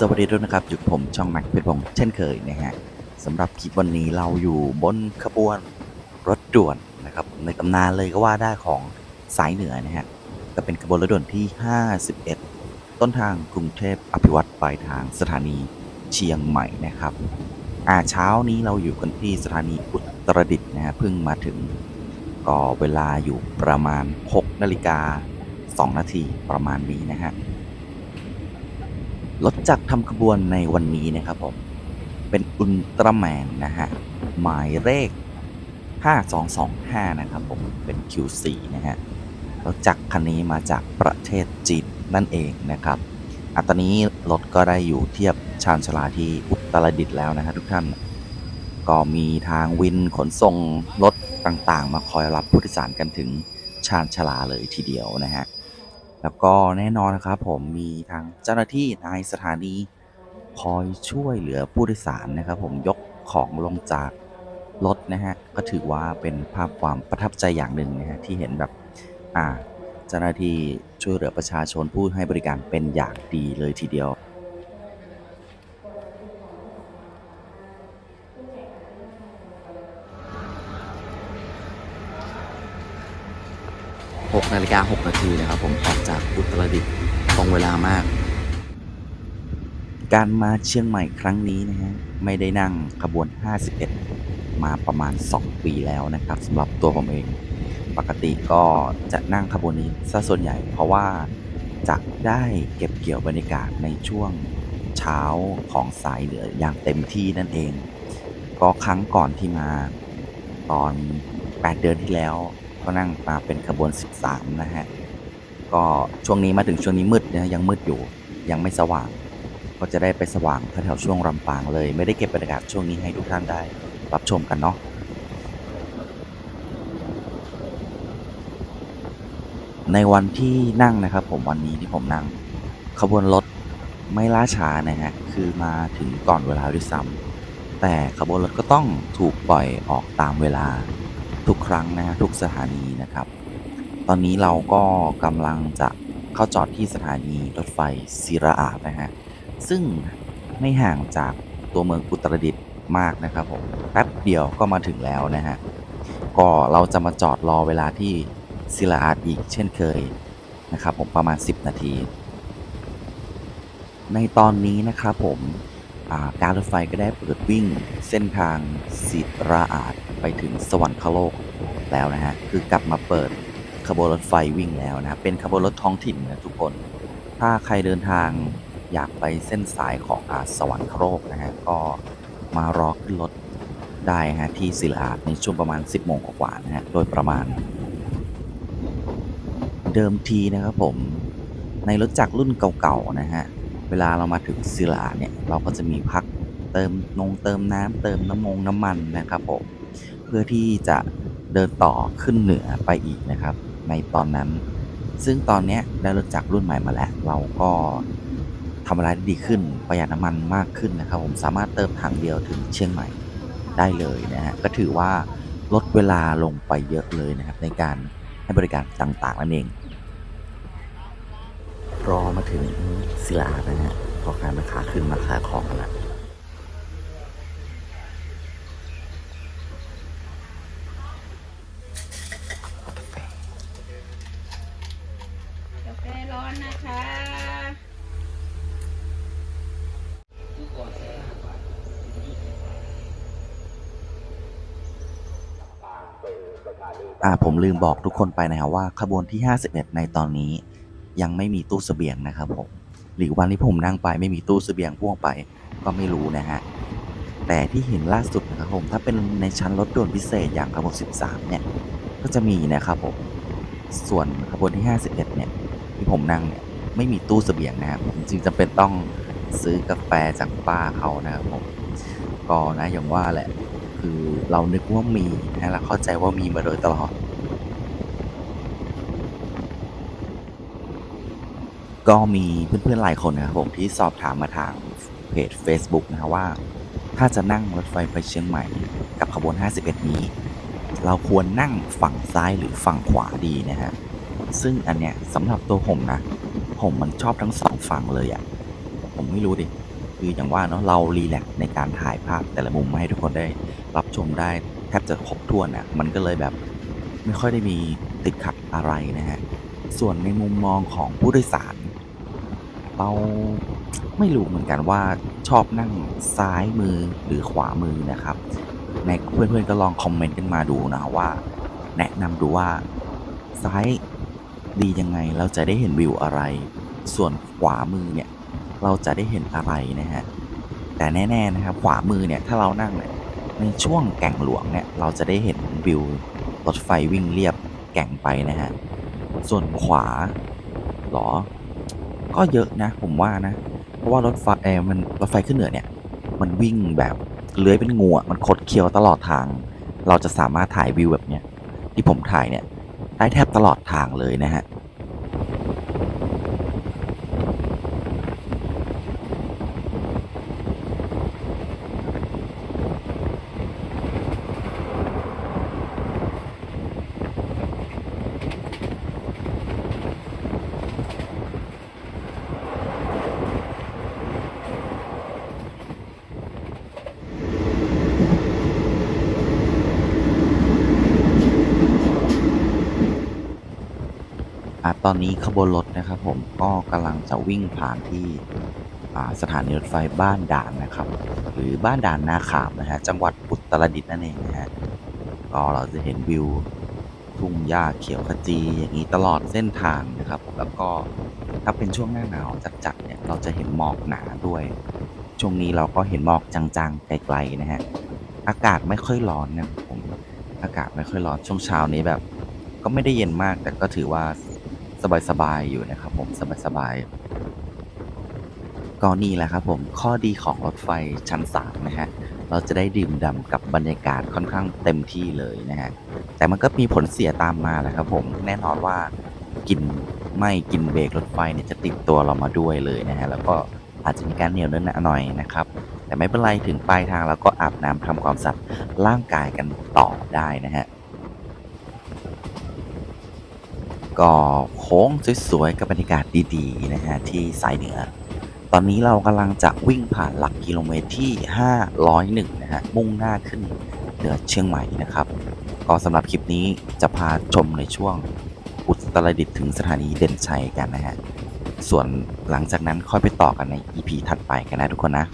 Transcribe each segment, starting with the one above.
สวัสดีด้วยนะครับอยู่ผมช่องแม็กเพชรพงษ์เช่นเคยนะฮะสำหรับคลิปวันนี้เราอยู่บนขบวนรถด่วนนะครับในตำนานเลยก็ว่าได้ของสายเหนือนะฮะก็เป็นขบวนรถด่วนที่ 51 ต้นทางกรุงเทพอภิวัตรปลายทางสถานีเชียงใหม่นะครับอ่าเช้านี้เราอยู่กันที่สถานีอุตรดิตถ์นะฮะเพิ่งมาถึงก็เวลาอยู่ประมาณ6นาฬิกา2นาทีประมาณนี้นะฮะ รถจักรทำขบวนในวันนี้นะครับผม เป็นอุลตร้าแมนนะฮะ หมายเลข 5225 นะครับผม เป็น Q4 นะฮะ รถจักรคันนี้มาจากประเทศจีนนั่นเองนะครับอะตอนนี้รถก็ได้อยู่เทียบชานชลาที่อุตรดิตถ์แล้วนะฮะทุกท่าน ก็มีทางวินขนส่งรถต่างๆ มาคอยรับผู้โดยสารกันถึงชานชลาเลยทีเดียวนะฮะ แล้วก็แน่นอนนะครับผมมีทางเจ้าหน้าที่ในสถานี คอยช่วยเหลือผู้โดยสารนะครับ ผมยกของลงจากรถนะฮะก็ถือว่าเป็นภาพความประทับใจอย่างหนึ่งนะฮะที่เห็นแบบอ่าเจ้าหน้าที่ช่วยเหลือประชาชนผู้ให้บริการเป็นอย่างดีเลยทีเดียว 6 นาฬิกา 6 นาทีนะครับผมออกจากอุตรดิตถ์ตรงเวลามาก การมาเชียงใหม่ครั้งนี้นะฮะไม่ได้นั่งขบวน 51 มาประมาณ 2 ปีแล้วนะครับสำหรับตัวผมเอง ปกติก็จะนั่งขบวนนี้ซะส่วนใหญ่ เพราะว่าจะได้เก็บเกี่ยวบรรยากาศในช่วงเช้าของสายเหนืออย่างเต็มที่นั่นเอง ก็ครั้งก่อนที่มาตอน 8 เดือนที่แล้ว ก็นั่งมาเป็นขบวน 13 นะฮะ ก็ช่วงนี้มาถึงช่วงนี้มืดนะยังมืดอยู่ยังไม่สว่าง ก็จะได้ไปสว่างแถวๆช่วงลำปางเลย ไม่ได้เก็บบรรยากาศช่วงนี้ให้ทุกท่านได้รับชมกันเนาะในวันที่นั่งนะครับ ผมวันนี้ที่ผมนั่ง ขบวนรถไม่ล่าช้านะฮะคือมาถึงก่อนเวลาด้วยซ้ำแต่ขบวนรถก็ต้องถูกปล่อยออกตามเวลา ทุกครั้งนะฮะทุกสถานีนะครับ ตอนนี้เราก็กำลังจะเข้าจอดที่สถานีรถไฟศิราอาดนะฮะซึ่งไม่ห่างจากตัวเมืองอุตรดิตถ์มากนะครับผมแป๊บเดียวก็มาถึงแล้วนะฮะก็เราจะมาจอดรอเวลาที่ศิราอาดอีกเช่นเคยนะครับผมประมาณ 10 นาที ในตอนนี้นะครับผม การรถไฟก็ได้เปิดวิ่งเส้นทางศิราอาดไปถึงสวรรคโลกแล้วนะฮะ คือกลับมาเปิดขบวนรถไฟวิ่งแล้วนะ เป็นขบวนรถท้องถิ่นนะทุกคน ถ้าใครเดินทางอยากไปเส้นสายของอาสวรรคโลกนะฮะ ก็มารอขึ้นรถได้ฮะที่ศิลาอาดในช่วงประมาณ 10โมงกว่าๆนะฮะ โดยประมาณ เดิมทีนะครับผม ในรถจักรรุ่นเก่าๆนะฮะ เวลาเรามาถึงศิลาเนี่ย เราก็จะมีพักเติมนงเติมน้ำเติมน้ำมงน้ำมันนะครับผมเพื่อที่จะเดินต่อขึ้นเหนือไปอีกนะครับ ในตอนนั้น ซึ่งตอนนี้ได้รถจักรรุ่นใหม่มาแล้ว เราก็ทำอะไรได้ดีขึ้นประหยัดน้ำมันมากขึ้นนะครับ ผมสามารถเติมถังเดียวถึงเชียงใหม่ได้เลยนะฮะก็ถือว่าลดเวลาลงไปเยอะเลยนะครับ ในการให้บริการต่างๆนั่นเอง รอมาถึงศิลานะฮะพอการมาขาขึ้นมาขายของกันแล้วกาแฟร้อนนะคะอ่าผมลืมบอกทุกคนไปนะครับว่าขบวนที่ 51 ในตอนนี้ ยังไม่มีตู้เสบียงนะครับผมหรือวันที่ผมนั่งไปไม่มีตู้เสบียงพ่วงไปก็ไม่รู้นะฮะแต่ที่เห็นล่าสุดนะครับผมถ้าเป็นในชั้นรถด่วนพิเศษอย่างขบวน13 เนี่ยก็จะมีนะครับผมส่วนขบวนที่ 51 เนี่ยที่ผมนั่งเนี่ยไม่มีตู้เสบียงนะครับผมจึงจำเป็นต้องซื้อกาแฟจากป้าเขานะครับผมก็นะอย่างว่าแหละคือเรานึกว่ามีนะเราเข้าใจว่ามีมาโดยตลอด ก็มีเพื่อนๆหลายคนนะครับผมที่สอบถามมาทางเพจ Facebook นะครับว่า ถ้าจะนั่งรถไฟไปเชียงใหม่กับขบวน 51 นี้ เราควรนั่งฝั่งซ้ายหรือฝั่งขวาดีนะฮะซึ่งอันเนี้ยสำหรับตัวผมนะ ผมมันชอบทั้งสองฝั่งเลยอะ่ะผมไม่รู้ดิคืออย่างว่าเนาะเรารีแลกในการถ่ายภาพแต่ละมุมมาให้ทุกคนได้รับชมได้แทบจะครบถ้วนอะมันก็เลยแบบไม่ค่อยได้มีติดขัดอะไรนะฮะส่วนในมุมมองของผู้โดยสาร เราไม่รู้เหมือนกันว่าชอบนั่งซ้ายมือหรือขวามือนะครับ ในเพื่อนๆก็ลองคอมเมนต์กันมาดูนะว่า แนะนำดูว่าซ้ายดียังไงเราจะได้เห็นวิวอะไร ส่วนขวามือเนี่ยเราจะได้เห็นอะไรนะฮะแต่แน่ๆนะครับขวามือเนี่ยถ้าเรานั่งเนี่ยในช่วงแก่งหลวงเนี่ยเราจะได้เห็นวิวรถไฟวิ่งเรียบแก่งไปนะฮะส่วนขวาหรอ ก็เยอะนะ ผมว่านะ เพราะว่ารถไฟเอมันรถไฟขึ้นเหนือเนี่ย มันวิ่งแบบเลื้อยเป็นงูอะมันขดเคี้ยวตลอดทาง เราจะสามารถถ่ายวิวแบบเนี้ยที่ผมถ่ายเนี่ยได้แทบตลอดทางเลยนะฮะ อะตอนนี้ขบวนรถนะครับผมก็กำลังจะวิ่งผ่านที่สถานีรถไฟบ้านด่านนะครับ หรือบ้านด่านนาขามนะฮะจังหวัดอุตรดิตถ์นั่นเองนะฮะก็เราจะเห็นวิวทุ่งหญ้าเขียวขจีอย่างนี้ตลอดเส้นทางนะครับ แล้วก็ถ้าเป็นช่วงหน้าหนาวจัดๆเนี่ยเราจะเห็นหมอกหนาด้วย ช่วงนี้เราก็เห็นหมอกจางๆไกลๆนะฮะอากาศไม่ค่อยร้อนนะครับผมอากาศไม่ค่อยร้อนช่วงเช้านี้แบบ ก็ไม่ได้เย็นมากแต่ก็ถือว่า สบายๆอยู่นะครับผมสบายๆก็นี่แหละครับผมข้อดีของรถไฟชั้นสามนะฮะเราจะได้ดื่มด่ำกับบรรยากาศค่อนข้างเต็มที่เลยนะฮะแต่มันก็มีผลเสียตามมาแหละครับผมแน่นอนว่ากินไม่กินเบรกรถไฟเนี่ยจะติดตัวเรามาด้วยเลยนะฮะแล้วก็อาจจะมีการเหนียวเนินหน่อยนะครับ แต่ไม่เป็นไรถึงปลายทางแล้วก็อาบน้ำทำความสะอาดร่างกายกันต่อได้นะฮะ ก็โค้งสวยๆกับบรรยากาศดีๆนะฮะที่สายเหนือ ตอนนี้เรากำลังจะวิ่งผ่านหลักกิโลเมตรที่ 501 นะฮะมุ่งหน้าขึ้นเหนือเชียงใหม่นะครับ ก็สำหรับคลิปนี้จะพาชมในช่วงอุตรดิตถ์ถึงสถานีเด่นชัยกันนะฮะ ส่วนหลังจากนั้นค่อยไปต่อกันใน EP ถัดไปกันนะทุกคนนะ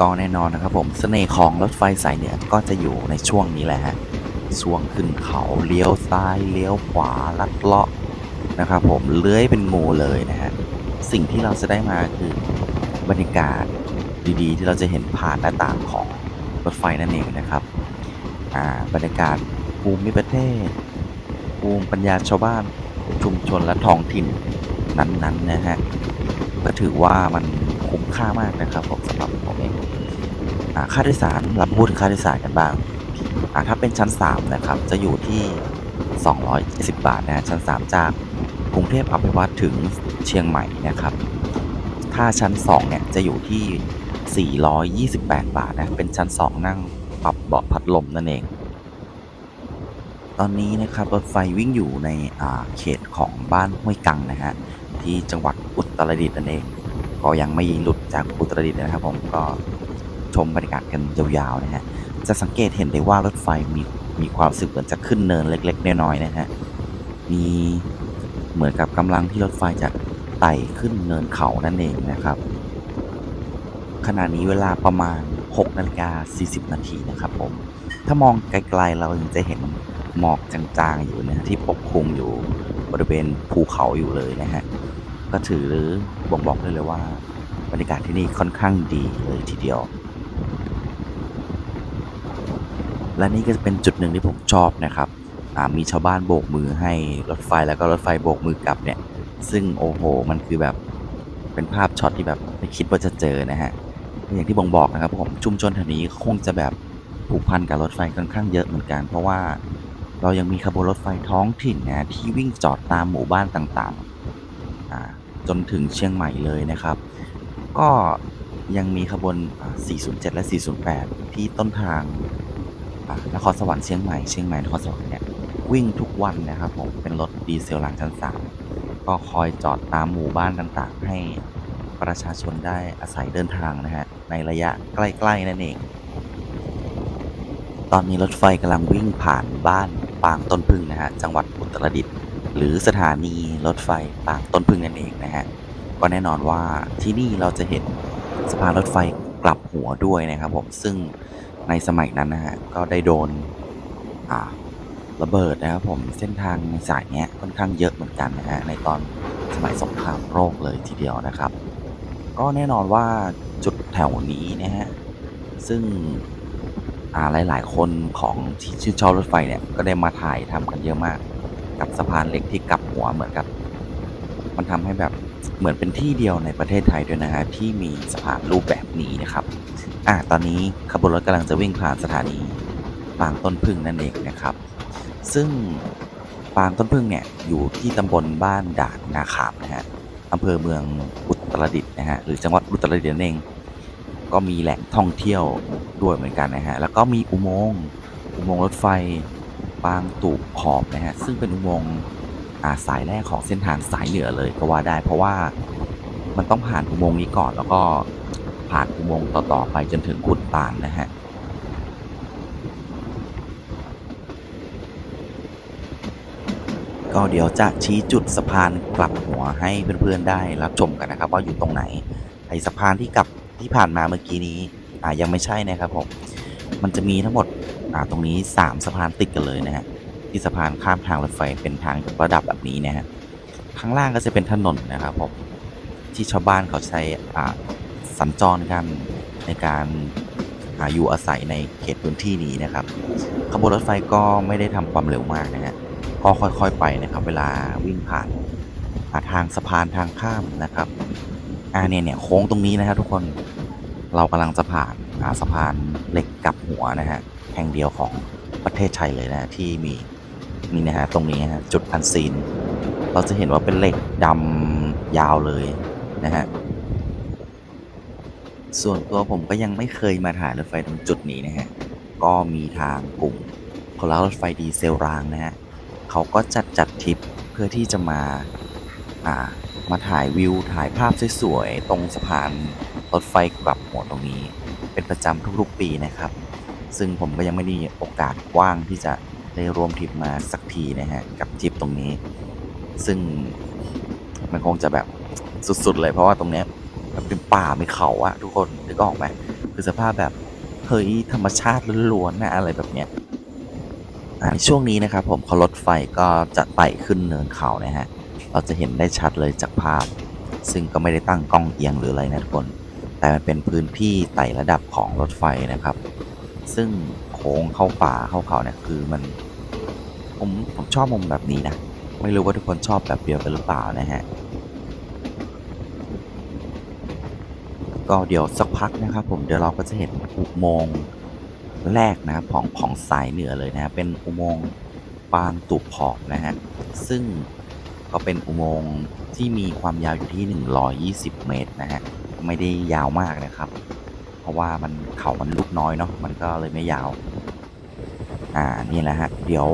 ก็แน่นอนนะครับผมเสน่ห์ของรถไฟสายเหนือก็จะอยู่ในช่วงนี้แหละฮะ ช่วงขึ้นเขาเลี้ยวซ้ายเลี้ยวขวาลัดเลาะนะครับผมเลื้อยเป็นงูเลยนะฮะสิ่งที่เราจะได้มาคือบรรยากาศดีๆ ที่เราจะเห็นผ่านหน้าต่างของรถไฟนั่นเองนะครับอ่าบรรยากาศภูมิประเทศภูมิปัญญาชาวบ้านชุมชนและท้องถิ่นนั้นๆนะฮะก็ถือว่ามันคุ้มค่ามากนะครับผมสำหรับผมเองอ่าค่าโดยสารเราพูดถึงค่าโดยสารกันบ้าง ถ้าเป็นชั้น 3 นะครับ จะอยู่ที่ 270 บาทนะชั้น 3 จากกรุงเทพอภิวัตถึงเชียงใหม่นะครับ ถ้าชั้น 2 เนี่ย จะอยู่ที่ 428 บาทนะ เป็นชั้น 2 นั่งปรับเบาะพัดลมนั่นเอง ตอนนี้นะครับรถไฟวิ่งอยู่ในเขตของบ้านห้วยกังนะฮะ ที่จังหวัดอุตรดิตถ์นั่นเอง ก็ยังไม่หลุดจากอุตรดิตถ์นะครับผม ก็ชมบรรยากาศกันยาวๆนะฮะ จะสังเกตเห็นได้ว่ารถไฟมีมีความสึกเหมือนจะขึ้นเนินเล็ก ๆ น้อยๆนะฮะ มีเหมือนกับกำลังที่รถไฟจะไต่ขึ้นเนินเขานั่นเองนะครับ ขณะนี้เวลาประมาณ 6นาฬิกา40 นาทีนะครับผม ถ้ามองไกลๆเราจะเห็นหมอกจางๆอยู่นะฮะที่ปกคลุมอยู่บริเวณภูเขาอยู่เลยนะฮะ ก็ถือบ่งบอกได้เลยว่าบรรยากาศที่นี่ค่อนข้างดีเลยทีเดียว และนี่ก็จะเป็นจุดหนึ่งที่ผมชอบนะครับมีชาวบ้านโบกมือให้รถไฟแล้วก็รถไฟโบกมือกลับเนี่ย ซึ่งโอ้โห มันคือแบบเป็นภาพช็อตที่แบบไม่คิดว่าจะเจอนะฮะอย่างที่บ่งบอกนะครับผมชุมชนแถวนี้คงจะแบบผูกพันกับรถไฟค่อนข้างเยอะเหมือนกัน เพราะว่าเรายังมีขบวนรถไฟท้องถิ่นนะที่วิ่งจอดตามหมู่บ้านต่างๆจนถึงเชียงใหม่เลยนะครับ ก็ยังมีขบวน 407 และ 408 ที่ต้นทาง นครสวรรค์เชียงใหม่เชียงใหม่นครสวรรค์เนี่ยวิ่งทุกวันนะครับผมเป็นรถดีเซลหลังชั้นสามก็คอยจอดตามหมู่บ้านต่างๆ ให้ประชาชนได้อาศัยเดินทางนะฮะในระยะใกล้ๆนั่นเอง ตอนนี้รถไฟกำลังวิ่งผ่านบ้านปางต้นพึ่งนะฮะจังหวัดอุตรดิตถ์หรือสถานีรถไฟปางต้นพึ่งนั่นเองนะฮะก็แน่นอนว่าที่นี่เราจะเห็นสะพานรถไฟกลับหัวด้วยนะครับผมซึ่ง ในสมัยนั้นนะฮะก็ได้โดนอ่าระเบิดนะครับผมเส้นทางในสายเนี้ยค่อนข้างเยอะเหมือนกันนะฮะในตอนสมัยสงครามโลกเลยทีเดียวนะครับ ก็แน่นอนว่าจุดแถวนี้นะฮะซึ่งอ่าหลาย ๆ คนของที่ชื่นชอบรถไฟเนี่ยก็ได้มาถ่ายทำกันเยอะมาก กับสะพานเหล็กที่กลับหัวเหมือนกับ มันทำให้แบบ เหมือนเป็นที่เดียวในประเทศไทยด้วยนะฮะที่มีสะพานรูปแบบนี้นะครับอ่าตอนนี้ขบวนรถกำลังจะวิ่งผ่านสถานีปางต้นพึ่งนั่นเองนะครับ ซึ่งปางต้นพึ่งเนี่ยอยู่ที่ตำบลบ้านด่านนาขามนะฮะอำเภอเมืองอุตรดิตถ์นะฮะหรือจังหวัดอุตรดิตถ์นั่นเอง ก็มีแหล่งท่องเที่ยวด้วยเหมือนกันนะฮะแล้วก็มีอุโมงค์อุโมงค์รถไฟปางตูบขอบนะฮะซึ่งเป็นอุโมงค์ สายแรกของเส้นทางสายเหนือเลยก็ว่าได้ เพราะว่ามันต้องผ่านอุโมงค์นี้ก่อนแล้วก็ผ่านอุโมงค์ต่อ ๆ ไปจนถึงขุนตาลนะฮะก็เดี๋ยวจะชี้จุดสะพานกลับหัวให้เพื่อนๆได้รับชมกันนะครับ ว่าอยู่ตรงไหน ไอสะพานที่กลับที่ผ่านมาเมื่อกี้นี้อ่ายังไม่ใช่นะครับผมมันจะมีทั้งหมดอ่าตรงนี้ 3 สะพานติดกันเลยนะฮะ ที่สะพานข้ามทางรถไฟเป็นทางยกระดับแบบนี้นะฮะข้างล่างก็จะเป็นถนนนะครับผมที่ชาวบ้านเขาใช้สัญจรกันในการอาอยู่อาศัยในเขตพื้นที่นี้นะครับขบวนรถไฟก็ไม่ได้ทำความเร็วมากนะฮะก็ค่อยๆไปนะครับ เวลาวิ่งผ่านาทางสะพานทางข้ามนะครับอ่าเนี่ยเนี่ยโค้งตรงนี้นะครับทุกคนเรากำลังจะผ่านาสะพานเหล็กกับหัวนะฮะแห่งเดียวของประเทศไทยเลยนะที่มี นี่นะฮะตรงนี้ฮะจุดอันซีน เราจะเห็นว่าเป็นเหล็กดำยาวเลยนะฮะส่วนตัวผมก็ยังไม่เคยมาถ่ายรถไฟตรงจุดนี้นะฮะก็มีทางกลุ่มคนรักรถไฟดีเซลรางนะฮะเขาก็จัดจัดทริปเพื่อที่จะมาอ่ามาถ่ายวิวถ่ายภาพสวยๆตรงสะพานรถไฟกลับหัวตรงนี้ เป็นประจำทุกๆปีนะครับ ซึ่งผมก็ยังไม่ได้โอกาสว่างที่จะ ได้รวมทริปมาสักทีนะฮะ กับทริปตรงนี้ ซึ่งมันคงจะแบบสุดๆเลยเพราะว่าตรงเนี้ยมันเป็นป่าไม่เขาอะทุกคนนึกออกไหมคือสภาพแบบเฮ้ยธรรมชาติล้วนๆนะอะไรแบบเนี้ยช่วงนี้นะครับผมเขารถไฟก็จะไต่ขึ้นเนินเขานะฮะ เราจะเห็นได้ชัดเลยจากภาพ ซึ่งก็ไม่ได้ตั้งกล้องเอียงหรืออะไรนะทุกคน แต่มันเป็นพื้นที่ไต่ระดับของรถไฟนะครับ ซึ่งโค้งเข้าป่าเข้าเขาเนี่ยคือมัน ผมผมชอบมุมแบบนี้นะ ไม่รู้ว่าทุกคนชอบแบบเดียวกันหรือเปล่านะฮะ ก็เดี๋ยวสักพักนะครับผมเดี๋ยวเราก็จะเห็นอุโมงค์แรกนะครับของของสายเหนือเลยนะฮะเป็นอุโมงค์ปางตูบขอบนะฮะ ซึ่งก็เป็นอุโมงค์ที่มีความยาวอยู่ที่ 120 เมตรนะฮะ ไม่ได้ยาวมากนะครับ เพราะว่ามันเขามันลุกน้อยเนาะ มันก็เลยไม่ยาว อ่า นี่แหละฮะ เดี๋ยว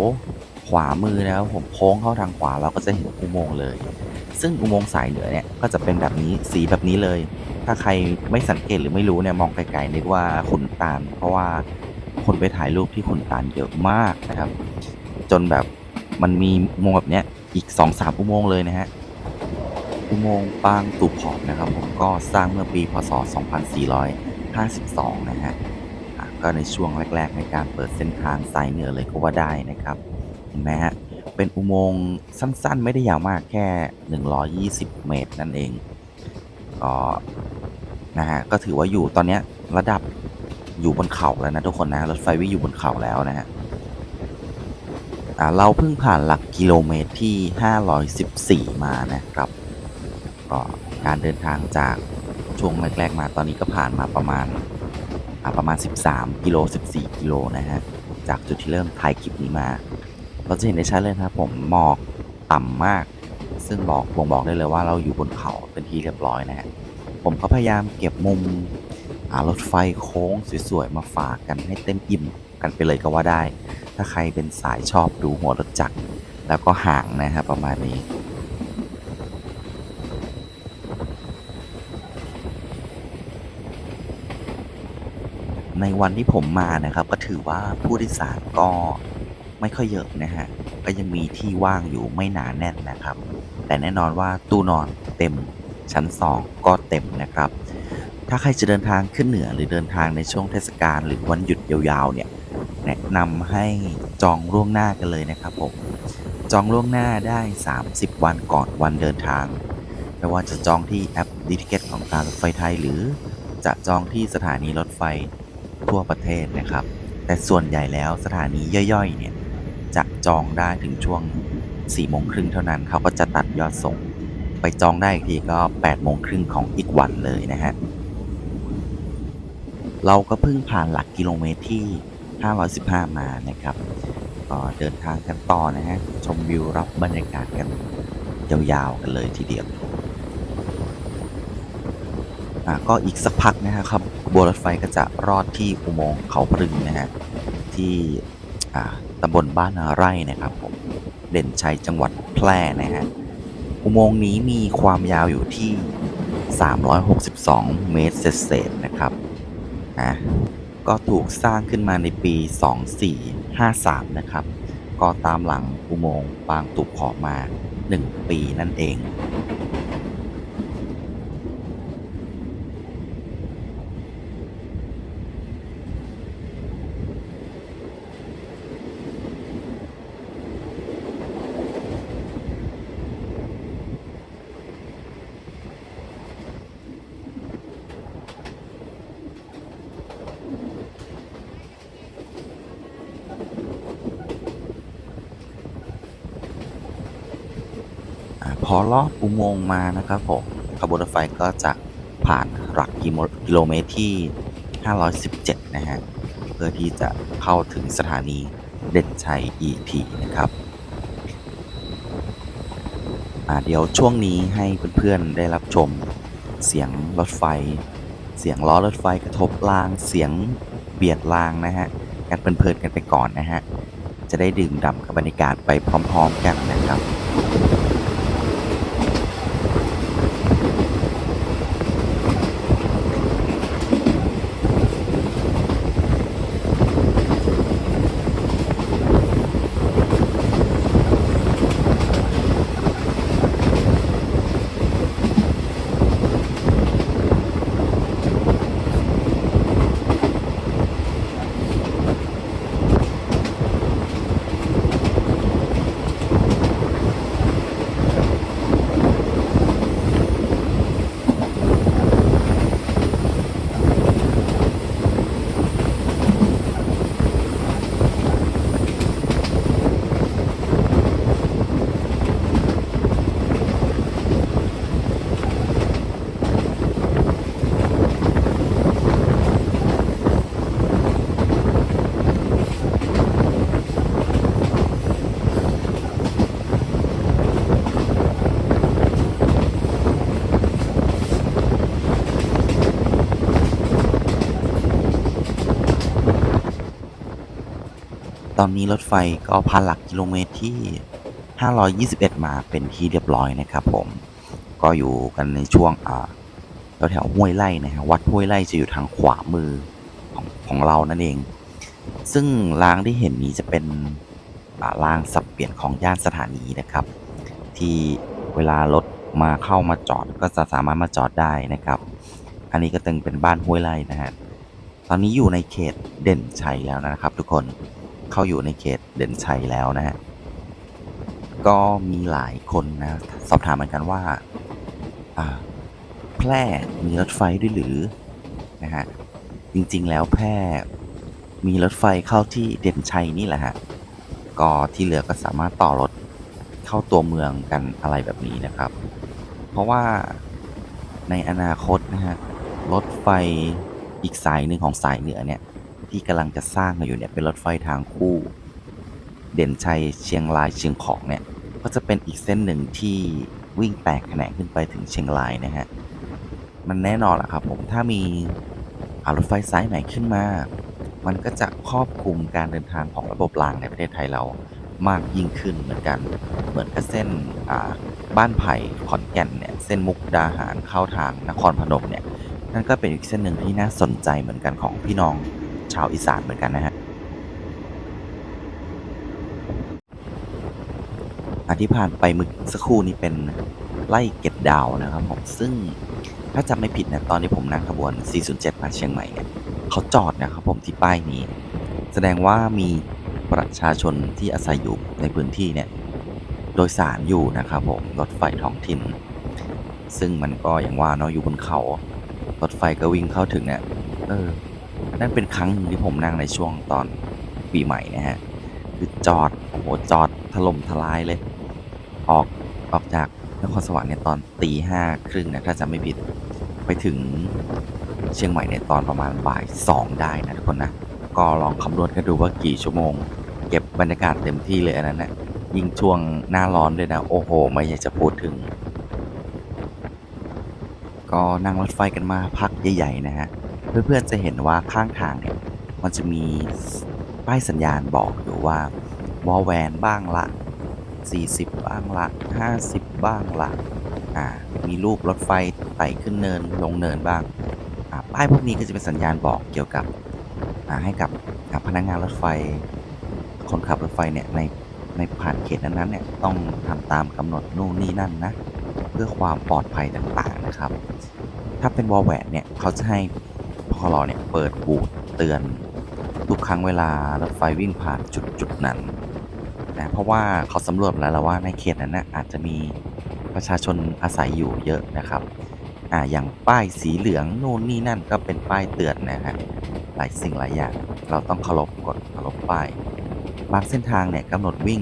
ามือนะครับผมโค้งเข้าทางขวาเราก็จะเห็นอุโมงค์เลย ซึ่งอุโมงค์สายเหนือเนี่ยก็จะเป็นแบบนี้สีแบบนี้เลย ถ้าใครไม่สังเกตหรือไม่รู้เนี่ยมองไกลๆนึกว่าขุนตาล เพราะว่าคนไปถ่ายรูปที่ขุนตาลเยอะมากนะครับ จนแบบมันมีอุโมงค์แบบเนี้ยอีก 2-3 อุโมงค์เลยนะฮะอุโมงค์ปางตูบขอบนะครับผมก็สร้างเมื่อปีพศ 2452 นะฮะอะก็ในช่วงแรก ๆ ในการเปิดเส้นทางสายเหนือเลยก็ว่าได้นะครับ เห็นไหมฮะ เป็นอุโมงค์สั้นๆ ไม่ได้ยาวมากแค่ 120 เมตรนั่นเอง ก็นะฮะ ก็ถือว่าอยู่ตอนนี้ระดับอยู่บนเขาแล้วนะทุกคนนะ รถไฟวิ่งอยู่บนเขาแล้วนะฮะเราเพิ่งผ่านหลักกิโลเมตรที่ 514 มานะครับ ก็การเดินทางจากช่วงแรกๆมาตอนนี้ก็ผ่านมาประมาณอ่าประมาณ 13 กิโล 14 กิโลนะฮะ จากจุดที่เริ่มถ่ายคลิปนี้มา เราจะเห็นได้ชัดเลยนะครับผมหมอกต่ำมาก ซึ่งบอกผมบอกได้เลยว่าเราอยู่บนเขาเป็นที่เรียบร้อยนะฮะผมก็พยายามเก็บมุมรถไฟโค้งสวยๆมาฝากกันให้เต็มอิ่มกันไปเลยก็ว่าได้ ถ้าใครเป็นสายชอบดูหัวรถจักรแล้วก็ห่างนะครับประมาณนี้ในวันที่ผมมานะครับ ก็ถือว่าผู้โดยสารก็ ไม่ค่อยเยอะนะฮะ ก็ยังมีที่ว่างอยู่ไม่หนาแน่นนะครับ แต่แน่นอนว่าตู้นอนเต็มชั้น 2 ก็เต็มนะครับ ถ้าใครจะเดินทางขึ้นเหนือหรือเดินทางในช่วงเทศกาลหรือวันหยุดยาวๆเนี่ยแนะนำให้จองล่วงหน้ากันเลยนะครับผม จองล่วงหน้าได้ 30 วันก่อนวันเดินทาง ไม่ว่าจะจองที่แอปดิทิเกตของการรถไฟไทย หรือจะจองที่สถานีรถไฟทั่วประเทศนะครับ แต่ส่วนใหญ่แล้วสถานีย่อยๆเนี่ย จะจองได้ถึงช่วง4โมงครึ่งเท่านั้นเขาก็จะตัดยอดส่ง ไปจองได้อีกทีก็8โมงครึ่งของอีกวันเลยนะฮะ เราก็เพิ่งผ่านหลักกิโลเมตรที่ 515 มานะครับก็เดินทางกันต่อนะฮะ ชมวิวรับบรรยากาศกันยาวๆกันเลยทีเดียวอะก็อีกสักพักนะครับบัวรถไฟก็จะรอดที่อุโมงค์เขาพรึงนะฮะที่อ่า ตำบลบ้านนาไร่นะครับผมเด่นชัยจังหวัดแพร่นะฮะอุโมงค์นี้มีความยาวอยู่ที่ 362 เมตรเศษนะครับนะก็ถูกสร้างขึ้นมาในปี 2453 นะครับ ก็ตามหลังอุโมงค์บางตุกขอมา 1 ปีนั่นเอง ลอดอุโมงค์มานะครับผมขบวนรถไฟก็จะผ่านหลักกิโลเมตรที่ 517 นะฮะ เพื่อที่จะเข้าถึงสถานีเด่นชัย EP นะครับเดี๋ยวช่วงนี้ให้เพื่อนๆได้รับชมเสียงรถไฟ เสียงล้อรถไฟกระทบรางเสียงเบียดรางนะฮะกันเพลินๆกันไปก่อนนะฮะ จะได้ดื่มด่ำกับบรรยากาศไปพร้อม ๆ กันนะครับ อนนี้รถไฟก็ผ่านหลักกิโลเมตรที่ 521 มาเป็นที่เรียบร้อยนะครับผม ก็อยู่กันในช่วงอ่าแถวห้วยไร่นะฮะวัดห้วยไร่จะอยู่ทางขวามือของของเรานั่นเอง ซึ่งรางที่เห็นนี้จะเป็นอ่ารางสับเปลี่ยนของย่านสถานีนะครับ ที่เวลารถมาเข้ามาจอดก็จะสามารถมาจอดได้นะครับ อันนี้ก็ตึงเป็นบ้านห้วยไร่นะฮะ ตอนนี้อยู่ในเขตเด่นชัยแล้วนะครับทุกคน เข้าอยู่ในเขตเด่นชัยแล้วนะฮะก็มีหลายคนนะ สอบถามเหมือนกันว่าอ่าแพร่มีรถไฟด้วยหรือนะฮะจริงๆแล้วแพร่มีรถไฟเข้าที่เด่นชัยนี่แหละฮะก็ที่เหลือก็สามารถต่อรถเข้าตัวเมืองกันอะไรแบบนี้นะครับ เพราะว่าในอนาคตนะฮะรถไฟอีกสายหนึ่งของสายเหนือเนี่ย ที่กำลังจะสร้างกันอยู่เนี่ยเป็นรถไฟทางคู่ เด่นชัยเชียงรายเชียงของเนี่ยก็จะเป็นอีกเส้นหนึ่งที่วิ่งแตกแขนงขึ้นไปถึงเชียงรายนะฮะมันแน่นอนแหละครับผมถ้ามีารถไฟสายไหนขึ้นมา มันก็จะครอบคลุมการเดินทางของระบบรางในประเทศไทยเรามากยิ่งขึ้นเหมือนกัน เหมือนกับเส้นบ้านไผ่ขอนแก่นเนี่ยเส้นมุกดาหารเข้าทางนครพนมเนี่ยนั่นก็เป็นอีกเส้นหนึ่งที่น่าสนใจเหมือนกันของพี่น้อง ชาวอีสานเหมือนกันนะฮะอันที่ผ่านไปมึกสักครู่นี้เป็นไล่เก็บดาวนะครับผมซึ่งถ้าจำไม่ผิดนะตอนที่ผมนั่งขบวน 407 มาเชียงใหม่เนี่ยเขาจอดนะครับผมที่ป้ายนี้ แสดงว่ามีประชาชนที่อาศัยอยู่ในพื้นที่เนี่ยโดยสารอยู่นะครับผมรถไฟท้องถิ่น ซึ่งมันก็อย่างว่าเนาะอยู่บนเขา รถไฟก็วิ่งเข้าถึงเนี่ยเออ นั่นเป็นครั้งหนึ่งที่ผมนั่งในช่วงตอนปีใหม่นะฮะ คือจอด โอ้โห จอดถล่มทลายเลย ออก ออกจากนครสวรรค์เนี่ยตอนตีห้าครึ่งนะ ถ้าจำไม่ผิด ไปถึงเชียงใหม่ในยตอนประมาณบ่ายสองได้นะทุกคนนะ ก็ลองคำนวณกันดูว่ากี่ชั่วโมง เก็บบรรยากาศเต็มที่เลยอันนั้นนะยิ่งช่วงหน้าร้อนด้วยนะ โอ้โห ไม่อยากจะพูดถึง ก็นั่งรถไฟกันมาพักใหญ่ๆนะฮะ เพื่อนๆจะเห็นว่าข้างทางเนี่ยมันจะมีป้ายสัญญาณบอกอยู่ว่าวอลแวนบ้างละ 40 บ้างละ 50 บ้างละอ่ามีรูปรถไฟไต่ขึ้นเนินลงเนินบ้างอ่าป้ายพวกนี้ก็จะเป็นสัญญาณบอกเกี่ยวกับอ่าให้กับพนักงานรถไฟ คนขับรถไฟเนี่ยในในผ่านเขตนั้นๆเนี่ยต้องทำตามกำหนดนู่นนี่นั่นนะ เพื่อความปลอดภัยต่างๆนะครับ ถ้าเป็นวอลแหวนเนี่ยเขาจะให้ พอลอเนี่ยเปิดบูดเตือนทุกครั้งเวลารถไฟวิ่งผ่านจุดจุดนั้นนะเพราะว่าเขาสำรวจมาแล้วล่ะว่าในเขตนั้นนะอาจจะมีประชาชนอาศัยอยู่เยอะนะครับอ่าอย่างป้ายสีเหลืองนู่นนี่นั่นก็เป็นป้ายเตือนนะฮะหลายสิ่งหลายอย่างเราต้องเคารพกฎเคารพป้ายบางเส้นทางเนี่ยกำหนดวิ่ง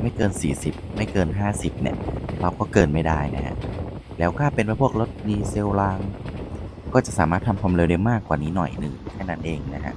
ไม่เกิน 40 ไม่เกิน 50เนี่ยเราก็เกินไม่ได้นะฮะแล้วถ้าเป็นพวกรถดีเซลราง ก็จะสามารถทำความเร็วได้มากกว่านี้หน่อยหนึ่งแค่นั้นเองนะฮะ